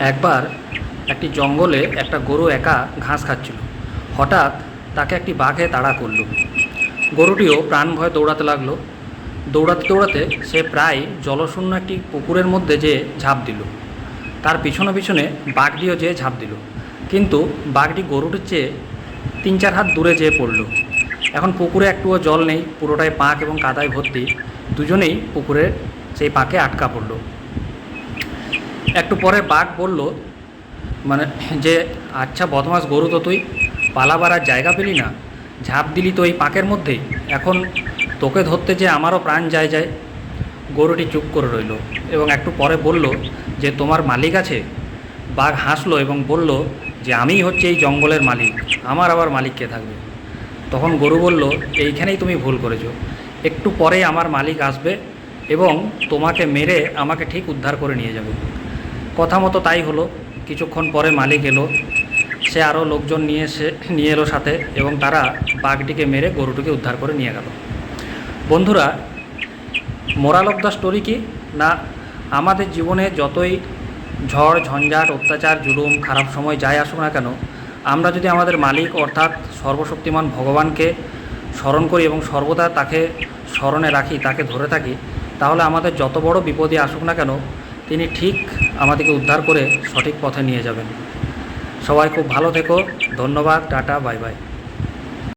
একবার একটি জঙ্গলে একটা গরু একা ঘাস খাচ্ছিল। হঠাৎ তাকে একটি বাঘে তাড়া করল। গরুটিও প্রাণ ভয়ে দৌড়াতে লাগল। দৌড়াতে দৌড়াতে সে প্রায় জলশূন্য একটি পুকুরের মধ্যে যে ঝাঁপ দিল। তার পিছনে পিছনে বাঘটিও যেয়ে ঝাঁপ দিল। কিন্তু বাঘটি গরুটির চেয়ে তিন চার হাত দূরে যেয়ে পড়ল। এখন পুকুরে একটুও জল নেই, পুরোটাই পাঁক এবং কাদায় ভর্তি। দুজনেই পুকুরের সেই পাকে আটকা পড়ল। একটু পরে বাঘ বলল মানে যে আচ্ছা বদমাস গরু তো তুই, পালাবার আর জায়গা পেলি না। ঝাঁপ দিলি তো এই পাকের মধ্যেই এখন তোকে ধরতে যে আমারও প্রাণ যায় যায়। গরুটি চুপ করে রইল এবং একটু পরে বলল, যে তোমার মালিক আছে? বাঘ হাসলো এবং বলল, যে আমিই হচ্ছে এই জঙ্গলের মালিক। আমার আবার মালিক কে থাকবে? তখন গরু বলল, এইখানেই তুমি ভুল করেছ। একটু পরে আমার মালিক আসবে এবং তোমাকে মেরে আমাকে ঠিক উদ্ধার করে নিয়ে যাবে। কথা মতো তাই হলো, কিছুক্ষণ পরে মালিক এলো। সে আরও লোকজন নিয়ে এসে, নিয়ে এলো সাথে এবং তারা বাঘটিকে মেরে গরুটিকে উদ্ধার করে নিয়ে গেল। বন্ধুরা মোরাল অফ দ্য স্টোরি কি? না, আমাদের জীবনে যতই ঝড়, ঝঞ্ঝাট, অত্যাচার, জুলুম, খারাপ সময় যাই আসুক না কেন, আমরা যদি আমাদের মালিক অর্থাৎ সর্বশক্তিমান ভগবানকে স্মরণ করি এবং সর্বদা তাকে স্মরণে রাখি, তাকে ধরে থাকি, তাহলে আমাদের যত বড় বিপদে আসুক না কেন তিনি ঠিক আমাদেরকে উদ্ধার করে সঠিক পথে নিয়ে যাবেন। সবাই খুব ভালো থেকো। ধন্যবাদ। টাটা। Bye bye.